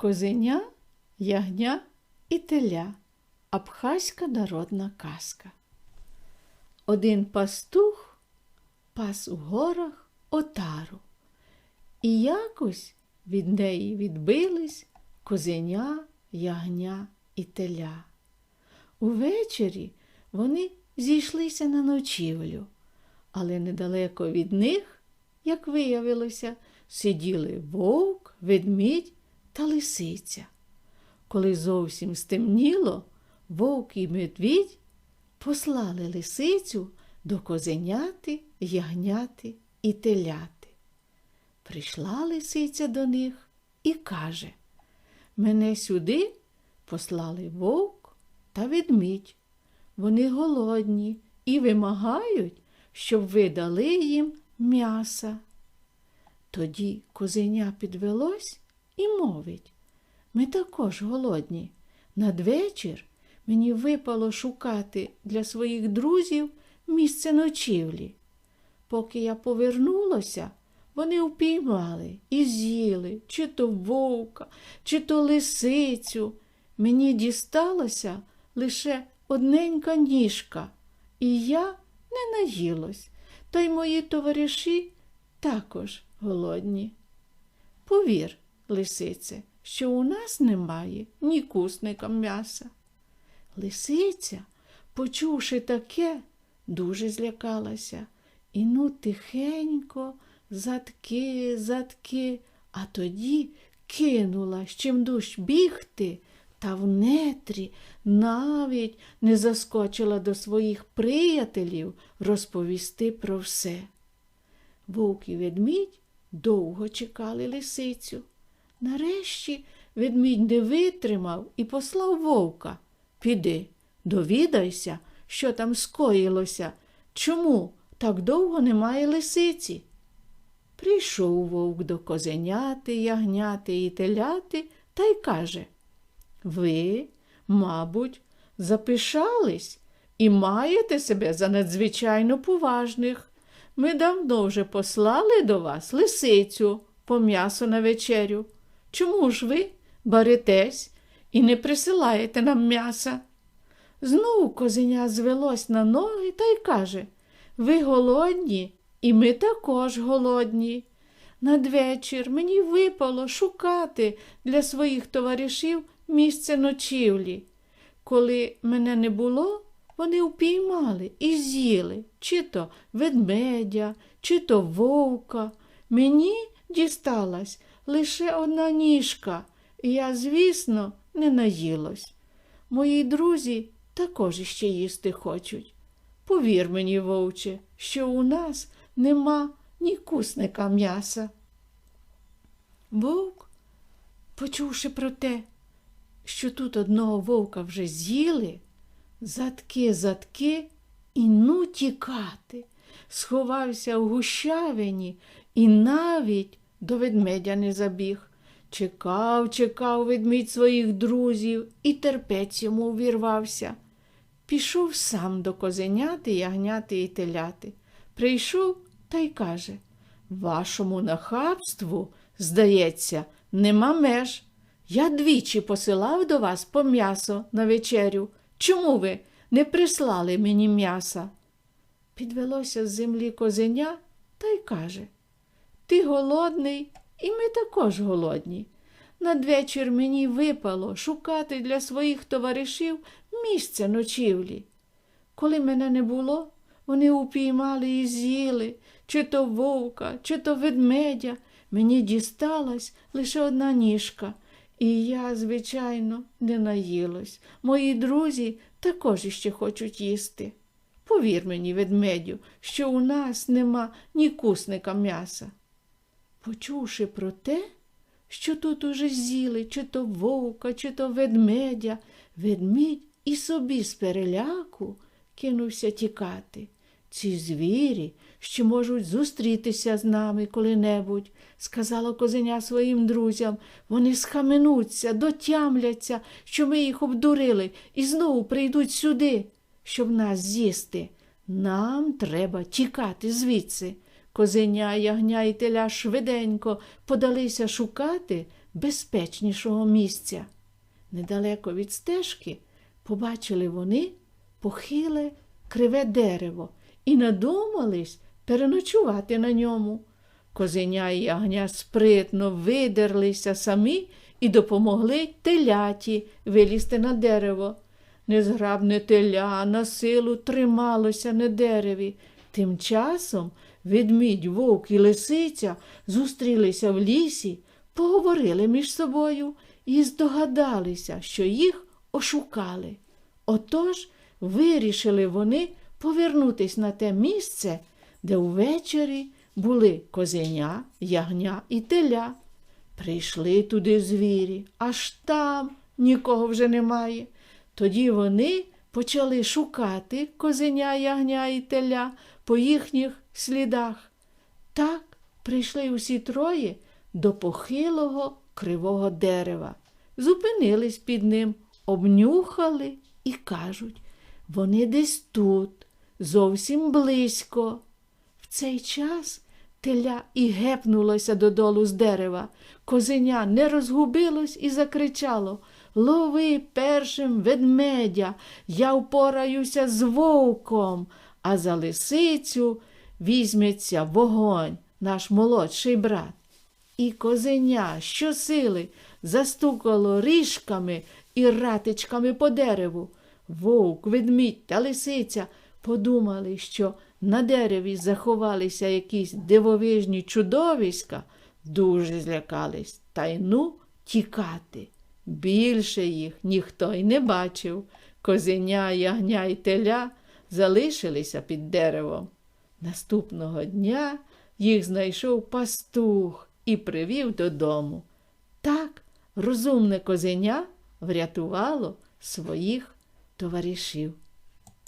Козеня, ягня і теля. Абхазька народна казка. Один пастух пас у горах отару. І якось від неї відбились козеня, ягня і теля. Увечері вони зійшлися на ночівлю, але недалеко від них, як виявилося, сиділи вовк, ведмідь та лисиця. Коли зовсім стемніло, вовк і медвідь послали лисицю до козеняти, ягняти і теляти. Прийшла лисиця до них і каже Мене сюди послали вовк та ведмідь. Вони голодні і вимагають, щоб ви дали їм м'яса. Тоді козеня підвелось і мовить ми також голодні. Надвечір мені випало шукати для своїх друзів місце ночівлі. Поки я повернулася, вони впіймали і з'їли чи то вовка, чи то лисицю. Мені дісталася лише одненька ніжка, і я не наїлась, та й мої товариші також голодні. Повір, лисице, що у нас немає ні кусника м'яса. Лисиця, почувши таке, дуже злякалася. І ну тихенько, задки, задки, а тоді кинула чим душ бігти, та в нетрі навіть не заскочила до своїх приятелів розповісти про все. Вовк і ведмідь довго чекали лисицю. Нарешті ведмідь не витримав і послав вовка. Піди, довідайся, що там скоїлося, чому так довго немає лисиці. Прийшов вовк до козеняти, ягняти і теляти та й каже Ви, мабуть, запишались і маєте себе за надзвичайно поважних. Ми давно вже послали до вас лисицю по м'ясу на вечерю. Чому ж ви баритесь і не присилаєте нам м'яса? Знову козеня звелось на ноги та й каже Ви голодні, і ми також голодні. Надвечір мені випало шукати для своїх товаришів місце ночівлі. Коли мене не було, вони впіймали і з'їли чи то ведмедя, чи то вовка. Мені дісталась лише одна ніжка, і я, звісно, не наїлась. Мої друзі також іще їсти хочуть. Повір мені, вовче, що у нас нема ні кусника м'яса. Вовк, почувши про те, що тут одного вовка вже з'їли, задки задки і ну тікати, сховався в гущавині і навіть до ведмедя не забіг. Чекав, чекав ведмідь своїх друзів і терпець йому увірвався. Пішов сам до козеняти, ягняти і теляти. Прийшов та й каже Вашому нахабству, здається, нема меж. Я двічі посилав до вас по м'ясо на вечерю. Чому ви не прислали мені м'яса? Підвелося з землі козеня та й каже Ти голодний, і ми також голодні. Надвечір мені випало шукати для своїх товаришів місце ночівлі. Коли мене не було, вони упіймали і з'їли, чи то вовка, чи то ведмедя. Мені дісталась лише одна ніжка, і я, звичайно, не наїлась. Мої друзі також іще хочуть їсти. Повір мені, ведмедю, що у нас нема ні кусника м'яса. Почувши про те, що тут уже з'їли чи то вовка, чи то ведмедя, ведмідь і собі з переляку кинувся тікати. Ці звірі ще можуть зустрітися з нами коли-небудь, сказала козеня своїм друзям. Вони схаменуться, дотямляться, що ми їх обдурили, і знову прийдуть сюди, щоб нас з'їсти. Нам треба тікати звідси. Козеня, ягня і теля швиденько подалися шукати, безпечнішого місця. Недалеко від стежки побачили вони похиле криве дерево і надумались переночувати на ньому. Козеня і ягня спритно видерлися самі і допомогли теляті вилізти на дерево. Незграбне теля на силу трималося на дереві. Тим часом ведмідь, вовк і лисиця зустрілися в лісі, поговорили між собою і здогадалися, що їх ошукали. Отож вирішили вони повернутись на те місце, де увечері були козеня, ягня і теля. Прийшли туди звірі, аж там нікого вже немає. Тоді вони почали шукати козеня, ягня і теля по їхніх слідах. Так прийшли усі троє до похилого кривого дерева, зупинились під ним, обнюхали і кажуть вони десь тут, зовсім близько. В цей час теля і гепнулося додолу з дерева. Козеня не розгубилось і закричало Лови першим ведмедя, я впораюся з вовком, а за лисицю візьметься вогонь, наш молодший брат. І козеня щосили застукало ріжками і ратичками по дереву. Вовк, ведмідь та лисиця подумали, що на дереві заховалися якісь дивовижні чудовиська, дуже злякались та й ну тікати. Більше їх ніхто й не бачив. Козеня, ягня й теля залишилися під деревом. Наступного дня їх знайшов пастух і привів додому. Так розумне козеня врятувало своїх товаришів.